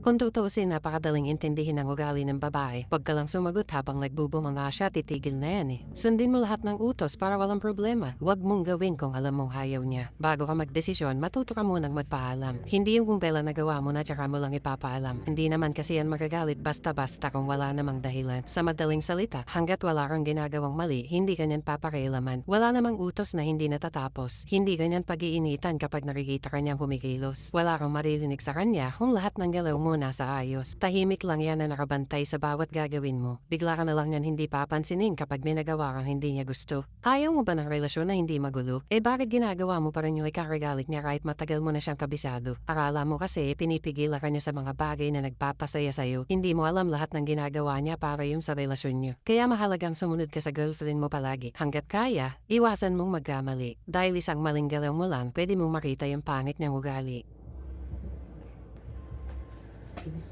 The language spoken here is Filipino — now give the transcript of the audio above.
Kung tutuusin napakadaling intindihin ang ugali ng babae, huwag ka lang sumagot habang nagbubumanga siya, titigil na yan eh. Sundin mo lahat ng utos para walang problema. Huwag mong gawin kung alam mong ayaw niya. Bago ka magdesisyon, matuto ka munang magpaalam. Hindi yung kung kailan nagawa mo na tsaka mo lang ipapaalam. Hindi naman kasi yan magagalit basta-basta kung wala namang dahilan. Sa madaling salita, hanggat wala kang ginagawang mali, hindi kanyan papakailaman. Wala namang utos na hindi natatapos. Hindi ganyan pag-iinitan kapag nakikita kanyang kumikilos. Wala kang maririnig sa kanya kung lahat ng galaw mo nasa ayos. Tahimik lang yan na nakabantay sa bawat gagawin mo. Bigla ka na lang yan hindi papansinin kapag may nagawa kang hindi niya gusto. Ayaw mo ba ng relasyon na hindi magulo? Eh bakit ginagawa mo pa rin yung ikakagalit niya kahit matagal mo na siyang kabisado? Akala mo kasi pinipigil ka niya sa mga bagay na nagpapasaya sa'yo. Hindi mo alam lahat ng ginagawa niya para yung sa relasyon niyo. Kaya mahalagang sumunod ka sa girlfriend mo palagi. Hanggat kaya, iwasan mong magkamali. Dahil isang maling galaw mo lang, pwede mong makita yung pangit niyang ugali. тебе.